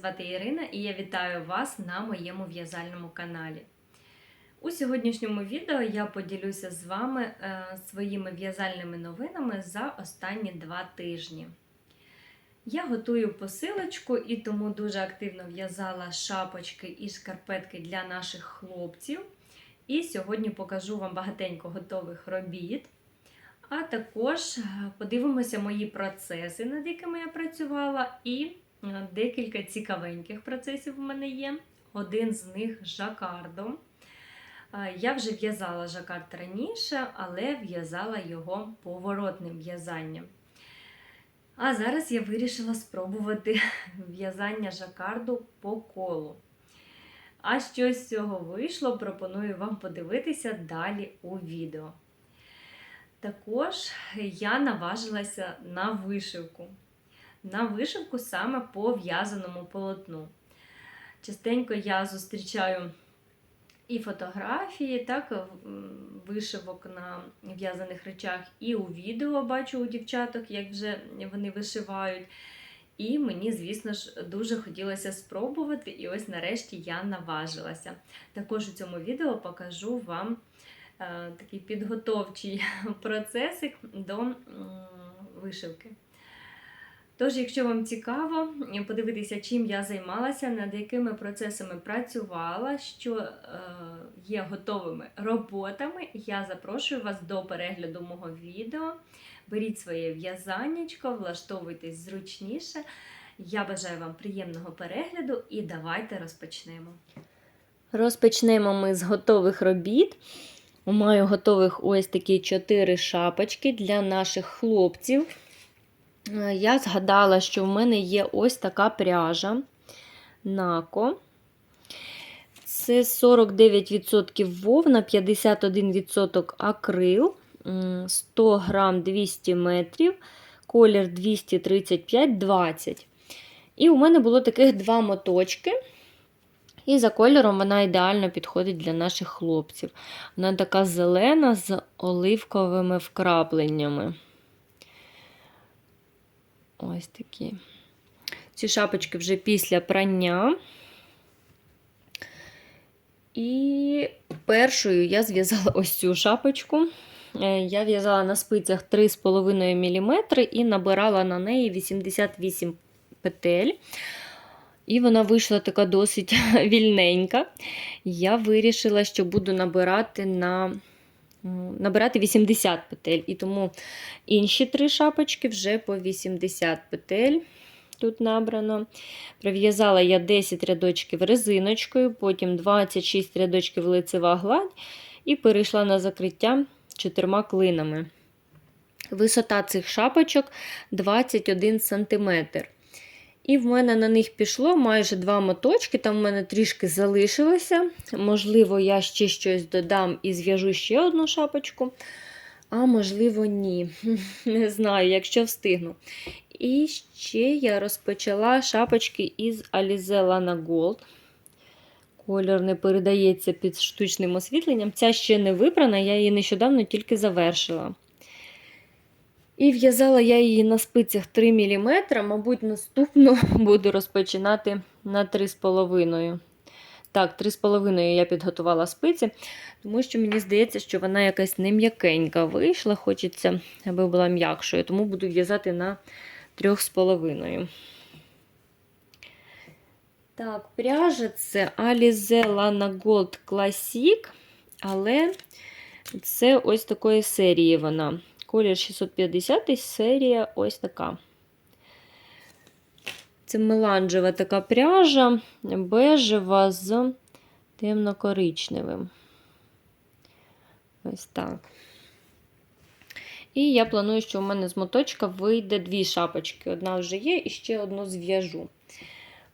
звати Ірина і я вітаю вас на моєму в'язальному каналі. У сьогоднішньому відео я поділюся з вами е, своїми в'язальними новинами за останні два тижні. Я готую посилочку і тому дуже активно в'язала шапочки і шкарпетки для наших хлопців. І сьогодні покажу вам багатенько готових робіт. А також е, подивимося мої процеси, над якими я працювала, і декілька цікавеньких процесів у мене є. Один з них жакардом. Е, Я вже в'язала жакард раніше, але в'язала його поворотним в'язанням. А зараз я вирішила спробувати в'язання жакарду по колу. А що з цього вийшло, пропоную вам подивитися далі у відео. Також я наважилася на вишивку. На вишивку саме по в'язаному полотну. Частенько я зустрічаю і фотографії, так, вишивок на в'язаних речах, і у відео бачу у дівчаток, як вже вони вишивають. І мені, звісно ж, дуже хотілося спробувати, і ось нарешті я наважилася. Також у цьому відео покажу вам е, такий підготовчий процесик до м, вишивки. Тож, якщо вам цікаво подивитися, чим я займалася, над якими процесами працювала, що е, є готовими роботами, я запрошую вас до перегляду мого відео. Беріть своє в'язаннячко, влаштовуйтесь зручніше. Я бажаю вам приємного перегляду і давайте розпочнемо. Розпочнемо ми з готових робіт. Маю готових ось такі чотири шапочки для наших хлопців. Е, Я згадала, що в мене є ось така пряжа Нако. Це 49% вовна, 51% акрил, 100 грам 200 метрів, колір 235-20. І у мене було таких два моточки. І за кольором вона ідеально підходить для наших хлопців. Вона така зелена з оливковими вкрапленнями. Ось такі. Ці шапочки вже після прання. І першою я зв'язала ось цю шапочку. Е, Я в'язала на спицях 3,5 мм і набирала на неї 88 петель. І вона вийшла така досить вільненька. Я вирішила, що буду набирати на набирати 80 петель. І тому інші три шапочки вже по 80 петель. Тут набрано. Прив'язала я 10 рядочків резиночкою, потім 26 рядочків лицева гладь, і перейшла на закриття чотирма клинами. Висота цих шапочок 21 см. І в мене на них пішло майже два моточки, там в мене трішки залишилося. Можливо, я ще щось додам і зв'яжу ще одну шапочку. А можливо, ні. Не знаю, якщо встигну. І ще я розпочала шапочки із Alize Lana Gold. Колір не передається під штучним освітленням. Ця ще не випрана, я її нещодавно тільки завершила. І в'язала я її на спицях 3 мм, мабуть, наступну буду розпочинати на 3,5. Так, 3,5 я підготувала спиці, тому що мені здається, що вона якась не м'якенька вийшла, хочеться, аби була м'якшою, тому буду в'язати на 3,5. Так, пряжа це Alize Lana Gold Classic, але це ось такої серії вона. Колір 650 серія ось така. Це меланжева така пряжа, бежева з темно-коричневим. Ось так. І я планую, що у мене з моточка вийде дві шапочки. Одна вже є, і ще одну зв'яжу.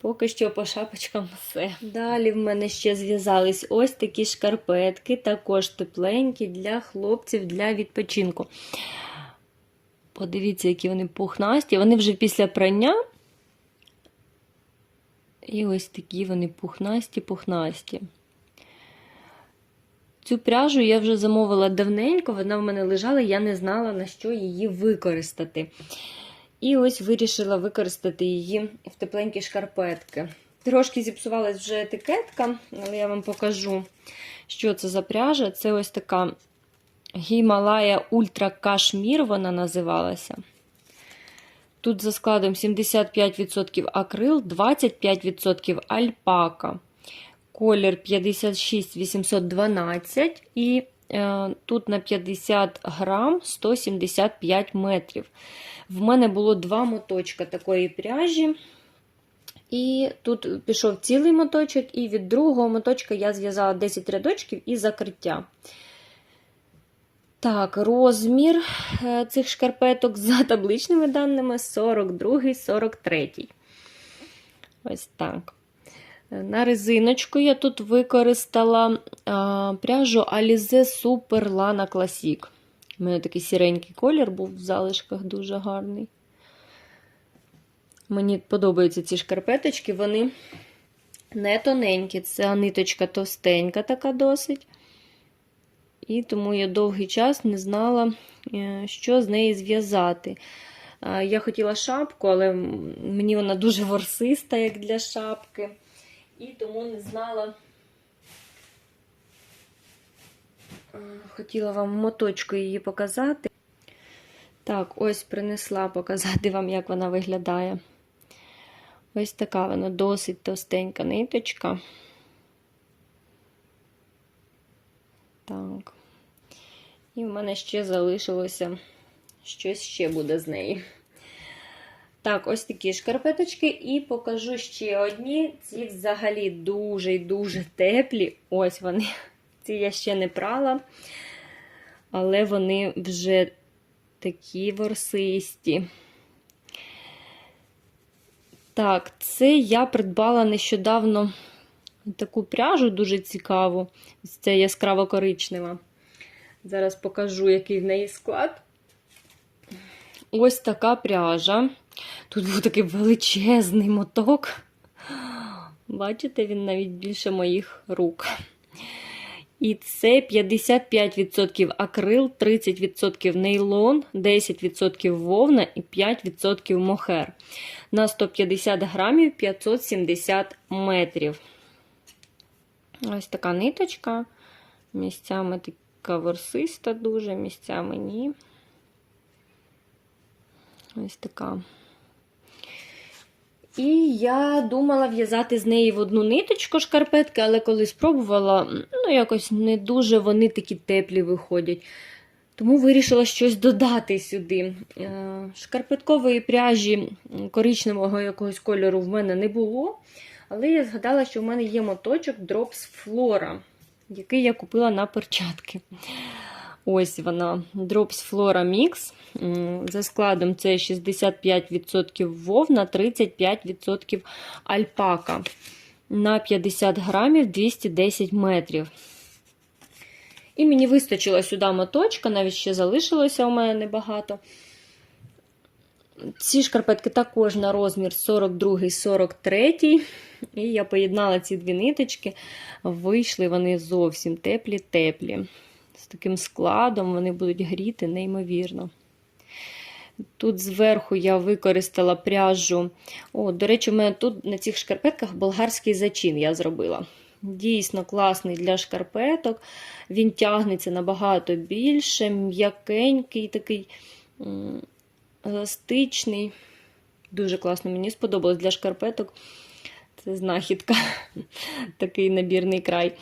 Поки що по шапочкам все. Далі в мене ще зв'язались ось такі шкарпетки, також тепленькі для хлопців для відпочинку. Подивіться, які вони пухнасті. Вони вже після прання. І ось такі вони пухнасті-пухнасті. Цю пряжу я вже замовила давненько, вона в мене лежала, я не знала, на що її використати. І ось вирішила використати її в тепленькі шкарпетки. Трошки зіпсувалась вже етикетка, але я вам покажу, що це за пряжа. Це ось така Гімалая Ультра Кашмір, вона називалася. Тут за складом 75% акрил, 25% альпака. Колір 56812 і тут на 50 грам 175 метрів. В мене було два моточка такої пряжі. І тут пішов цілий моточок, і від другого моточка я зв'язала 10 рядочків і закриття. Так, розмір е, цих шкарпеток за табличними даними 42-43. Ось так. На резиночку я тут використала а, пряжу Alize Super Lana Classic. У мене такий сіренький колір був в залишках дуже гарний. Мені подобаються ці шкарпеточки, вони не тоненькі, це ниточка товстенька така досить. І тому я довгий час не знала, е, що з неї зв'язати. Я хотіла шапку, але мені вона дуже ворсиста, як для шапки. І тому не знала. Хотіла вам моточку її показати. Так, ось принесла показати вам, як вона виглядає. Ось така вона досить товстенька ниточка. Так. І в мене ще залишилося щось ще буде з неї. Так, ось такі шкарпеточки, і покажу ще одні. Ці взагалі дуже дуже теплі. Ось вони. Ці я ще не прала, але вони вже такі ворсисті. Так, це я придбала нещодавно таку пряжу дуже цікаву. Це яскраво коричнева. Зараз покажу, який в неї склад. Ось така пряжа. Тут був такий величезний моток. Бачите, він навіть більше моїх рук. І це 55% акрил, 30% нейлон, 10% вовна і 5% мохер. На 150 грамів 570 метрів. Ось така ниточка. Місцями така ворсиста дуже, місцями ні. Ось така. І я думала в'язати з неї в одну ниточку шкарпетки, але коли спробувала, ну, якось не дуже вони такі теплі виходять. Тому вирішила щось додати сюди. Е, шкарпеткової пряжі коричневого якогось кольору в мене не було. Але я згадала, що в мене є моточок Drops Flora, який я купила на перчатки. Ось вона, Drops Flora Mix. За складом це 65% вовна, 35% альпака. На 50 грамів 210 метрів. І мені вистачило сюди моточка, навіть ще залишилося у мене небагато. Ці шкарпетки також на розмір 42-43. І я поєднала ці дві ниточки, вийшли вони зовсім теплі-теплі. З таким складом вони будуть гріти неймовірно. Тут зверху я використала пряжу. О, До речі, у мене тут на цих шкарпетках болгарський зачин я зробила. Дійсно класний для шкарпеток. Він тягнеться набагато більше, м'якенький, такий еластичний. Дуже класно, мені сподобалось для шкарпеток. Це знахідка, такий набірний край.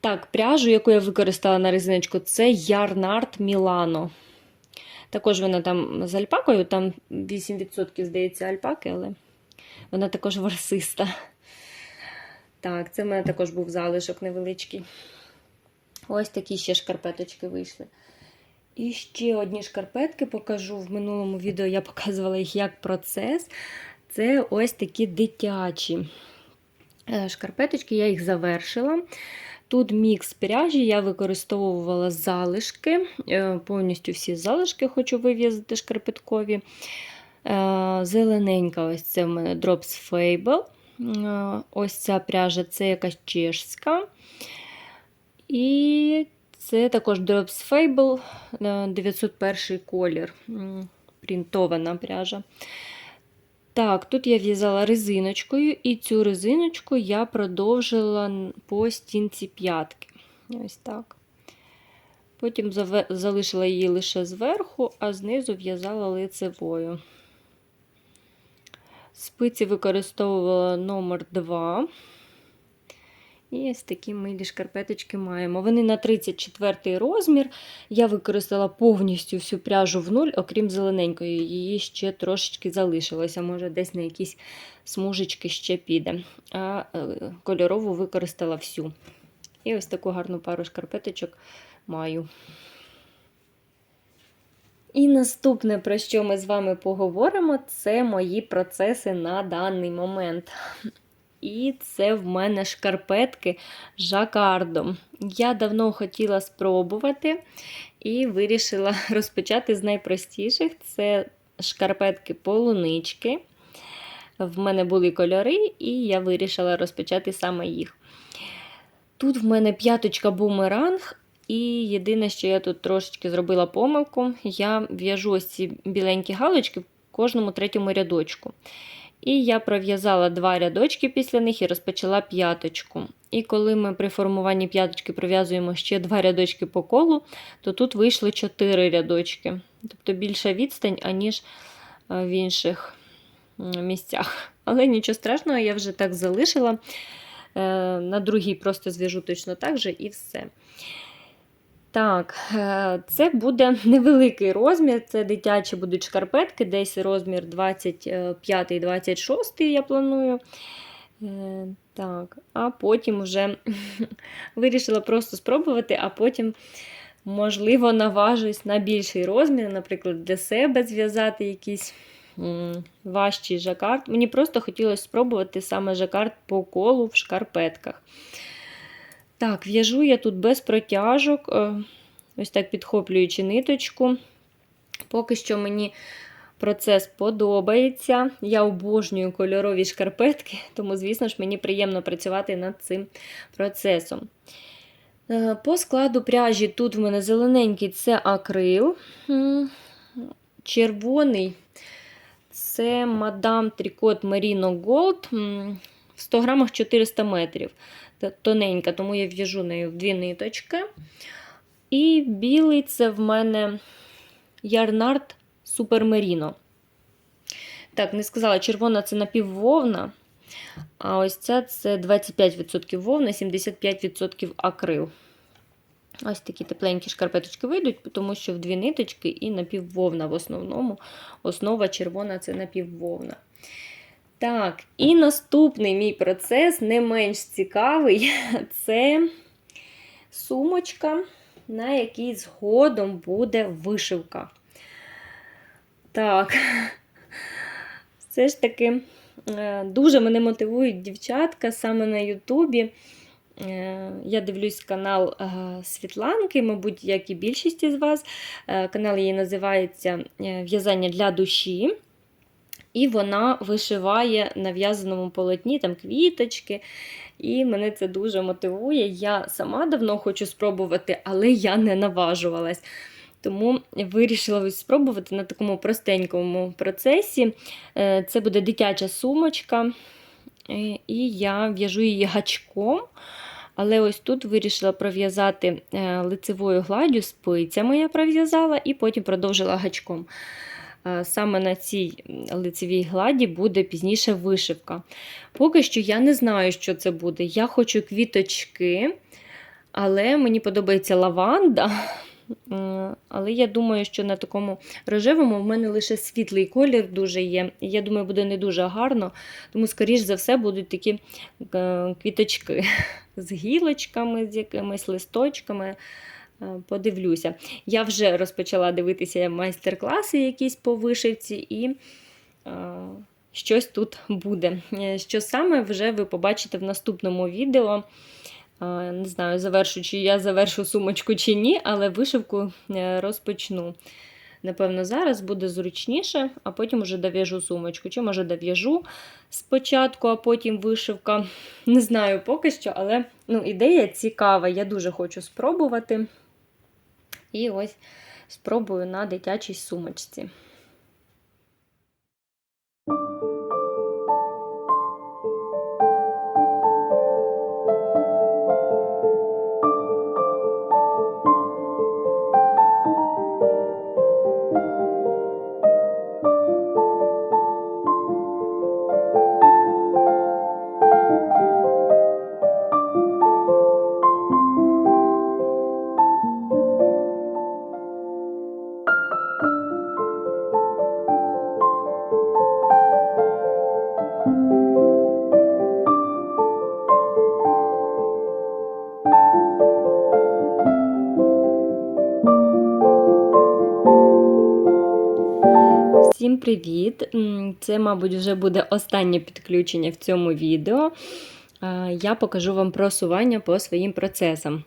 Так, пряжу, яку я використала на резиночку, це Ярнард Мілано. Також вона там з альпакою, там 8%, здається, альпаки, але вона також ворсиста. Так, це в мене також був залишок невеличкий. Ось такі ще шкарпеточки вийшли. І ще одні шкарпетки покажу. В минулому відео я показувала їх як процес. Це ось такі дитячі е, шкарпеточки, я їх завершила. Тут мікс пряжі, я використовувала залишки, е, повністю всі залишки хочу вив'язати шкарпеткові. Е, зелененька, ось це в мене Drops Fable. Е, ось ця пряжа це якась чешська. І це також Drops Fable 901 колір. принтована пряжа. Так, тут я в'язала резиночкою, і цю резиночку я продовжила по стінці п'ятки. Ось так. Потім залишила її лише зверху, а знизу в'язала лицевою. Спиці використовувала номер 2. І ось такі милі шкарпеточки маємо. Вони на 34 розмір. Я використала повністю всю пряжу в нуль, окрім зелененької. Її ще трошечки залишилося. Може, десь на якісь смужечки ще піде. А е, кольорову використала всю. І ось таку гарну пару шкарпеточок маю. І наступне, про що ми з вами поговоримо, це мої процеси на даний момент. І це в мене шкарпетки жакардом. Я давно хотіла спробувати і вирішила розпочати з найпростіших: це шкарпетки полунички. В мене були кольори, і я вирішила розпочати саме їх. Тут в мене п'яточка бумеранг, і єдине, що я тут трошечки зробила помилку, я в'яжу ось ці біленькі галочки в кожному третьому рядочку. І я пров'язала два рядочки після них і розпочала п'яточку. І коли ми при формуванні п'яточки пров'язуємо ще два рядочки по колу, то тут вийшли чотири рядочки. Тобто більша відстань, аніж е, в інших місцях. Але нічого страшного, я вже так залишила. Е, На другій просто зв'яжу точно так же і все. Так, е, це буде невеликий розмір, це дитячі будуть шкарпетки, десь розмір 25-26 я планую. Е, Так, а потім вже вирішила просто спробувати, а потім, можливо, наважусь на більший розмір, наприклад, для себе зв'язати якийсь важчий жакард. Мені просто хотілося спробувати саме жакард по колу в шкарпетках. Так, в'яжу я тут без протяжок, е, ось так підхоплюючи ниточку. Поки що мені процес подобається. Я обожнюю кольорові шкарпетки, тому, звісно ж, мені приємно працювати над цим процесом. Е, По складу пряжі тут в мене зелененький це акрил, червоний це мадам Трикот Merino Gold в 100 грамах 400 метрів. Тоненька, тому я в'яжу нею в дві ниточки. І білий це в мене Ярнард Супер Меріно. Так, не сказала, червона це напіввовна, а ось ця це 25% вовна, 75% акрил. Ось такі тепленькі шкарпеточки вийдуть, тому що в дві ниточки і напіввовна в основному. Основа червона це напіввовна. Так, і наступний мій процес, не менш цікавий, це сумочка, на якій згодом буде вишивка. Так, все ж таки е, дуже мене мотивують дівчатка саме на Ютубі. Е, Я дивлюсь канал е, Світланки, мабуть, як і більшість із вас. Канал її називається В'язання для душі. І вона вишиває на в'язаному полотні там квіточки. І мене це дуже мотивує. Я сама давно хочу спробувати, але я не наважувалась. Тому вирішила спробувати на такому простенькому процесі. Е, Це буде дитяча сумочка, е, і я в'яжу її гачком. Але ось тут вирішила пров'язати е, лицевою гладдю, спицями я пров'язала, і потім продовжила гачком. Е, Саме на цій лицевій гладі буде пізніше вишивка. Поки що я не знаю, що це буде. Я хочу квіточки, але мені подобається лаванда. Але я думаю, що на такому рожевому в мене лише світлий колір дуже є. Я думаю, буде не дуже гарно, тому, скоріш за все, будуть такі е, квіточки з гілочками, з якимись листочками. Е, Подивлюся. Я вже розпочала дивитися майстер-класи якісь по вишивці, і е, щось тут буде. Е, Що саме вже ви побачите в наступному відео. Не знаю, завершу, чи я завершу сумочку чи ні, але вишивку розпочну. Напевно, зараз буде зручніше, а потім вже дов'яжу сумочку. Чи може дов'яжу спочатку, а потім вишивка. Не знаю поки що, але ну, ідея цікава. Я дуже хочу спробувати. І ось спробую на дитячій сумочці. Всім привіт! Це, мабуть, вже буде останнє підключення в цьому відео. Е, Я покажу вам просування по своїм процесам.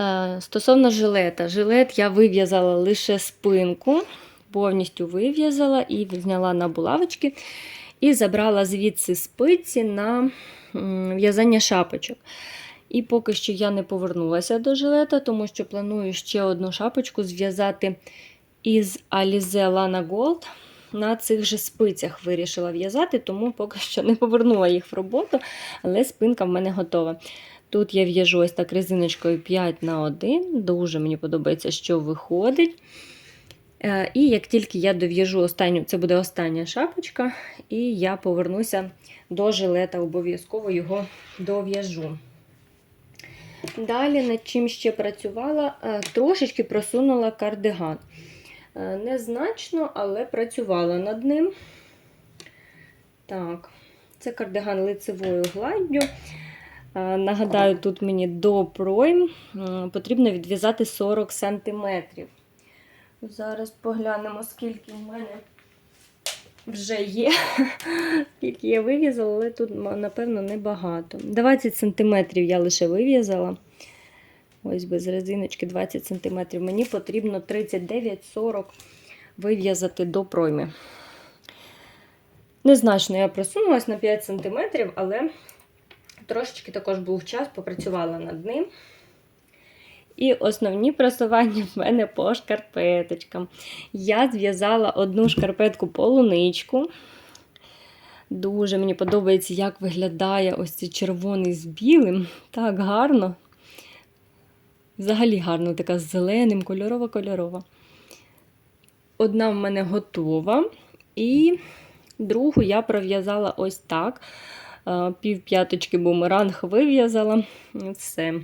Е, Стосовно жилета, жилет я вив'язала лише спинку, повністю вив'язала і зняла на булавочки, і забрала звідси спиці на в'язання шапочок. І поки що я не повернулася до жилета, тому що планую ще одну шапочку зв'язати із Alize Lana Gold. На цих же спицях вирішила в'язати, тому поки що не повернула їх в роботу, але спинка в мене готова. Тут я в'яжу ось так резиночкою 5 на 1 дуже мені подобається, що виходить. Е, І як тільки я дов'яжу останню, це буде остання шапочка, і я повернуся до жилета, обов'язково його дов'яжу. Далі над чим ще працювала, Е, трошечки просунула кардиган. Е, Незначно, але працювала над ним. Так, це кардиган лицевою гладдю. Е, Нагадаю, тут мені до пройм потрібно відв'язати 40 см. Зараз поглянемо, скільки в мене вже є. Скільки я вив'язала, але тут, напевно, небагато. 20 см я лише вив'язала. Ось без резиночки 20 см. Мені потрібно 39-40 вив'язати до пройми. Незначно я просунулася на 5 см, але трошечки також був час, попрацювала над ним. І основні просування в мене по шкарпеточкам. Я зв'язала одну шкарпетку полуничку. Дуже мені подобається, як виглядає ось цей червоний з білим. Так гарно. Взагалі гарно, така з зеленим, кольорова-кольорова. Одна в мене готова. І другу я пров'язала ось так. Пів п'яточки бумеранг вив'язала. Все.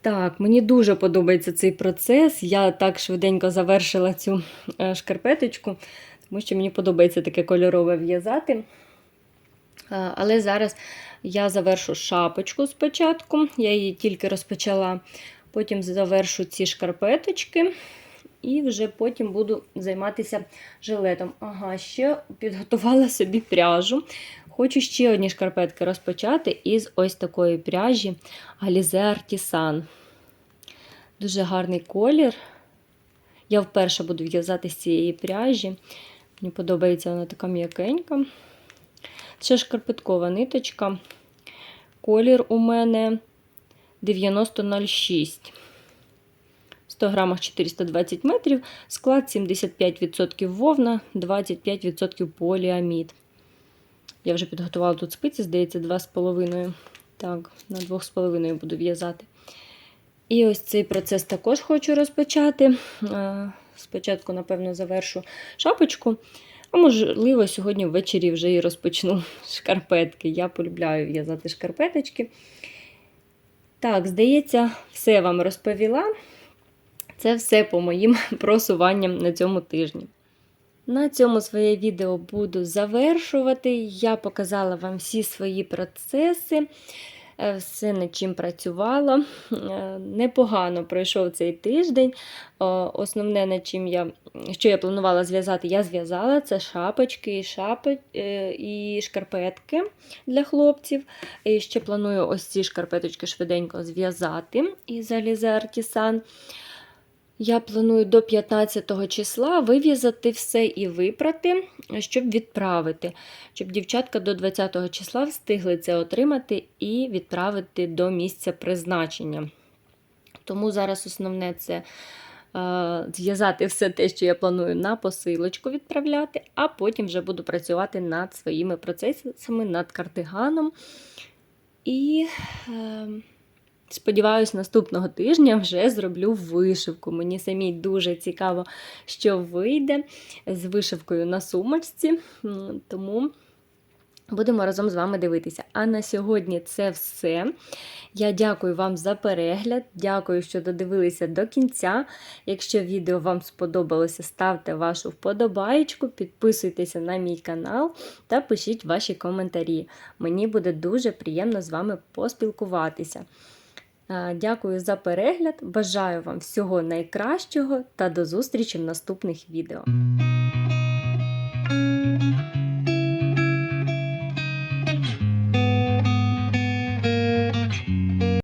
Так, мені дуже подобається цей процес. Я так швиденько завершила цю е, шкарпеточку, тому що мені подобається таке кольорове в'язати. Але зараз я завершу шапочку спочатку, я її тільки розпочала, потім завершу ці шкарпеточки, і вже потім буду займатися жилетом. Ага, ще підготувала собі пряжу. Хочу ще одні шкарпетки розпочати із ось такої пряжі Alize Artisan. Дуже гарний колір. Я вперше буду в'язати з цієї пряжі. Мені подобається вона така м'якенька. Це шкарпеткова ниточка. Колір у мене 9006. 100 грамах 420 метрів. Склад 75% вовна, 25% поліамід. Я вже підготувала тут спиці, здається, 2,5. Так, на 2,5 буду в'язати. І ось цей процес також хочу розпочати. Спочатку, напевно, завершу шапочку. А можливо, сьогодні ввечері вже і розпочну шкарпетки. Я полюбляю в'язати шкарпеточки. Так, здається, все вам розповіла. Це все по моїм просуванням на цьому тижні. На цьому своє відео буду завершувати. Я показала вам всі свої процеси, все над чим працювала. Непогано пройшов цей тиждень. Основне, над чим я, що я планувала зв'язати, я зв'язала це шапочки і шапи, і шкарпетки для хлопців. І ще планую ось ці шкарпеточки швиденько зв'язати із Алізе Artisan. Я планую до 15 числа вив'язати все і випрати, щоб відправити, щоб дівчатка до 20 числа встигли це отримати і відправити до місця призначення. Тому зараз основне це е, зв'язати все те, що я планую на посилочку відправляти, а потім вже буду працювати над своїми процесами, над кардиганом. І. Е, Сподіваюсь, наступного тижня вже зроблю вишивку. Мені самій дуже цікаво, що вийде з вишивкою на сумочці. Тому будемо разом з вами дивитися. А на сьогодні це все. Я дякую вам за перегляд, дякую, що додивилися до кінця. Якщо відео вам сподобалося, ставте вашу вподобаєчку, підписуйтеся на мій канал та пишіть ваші коментарі. Мені буде дуже приємно з вами поспілкуватися. Е, Дякую за перегляд, бажаю вам всього найкращого та до зустрічі в наступних відео.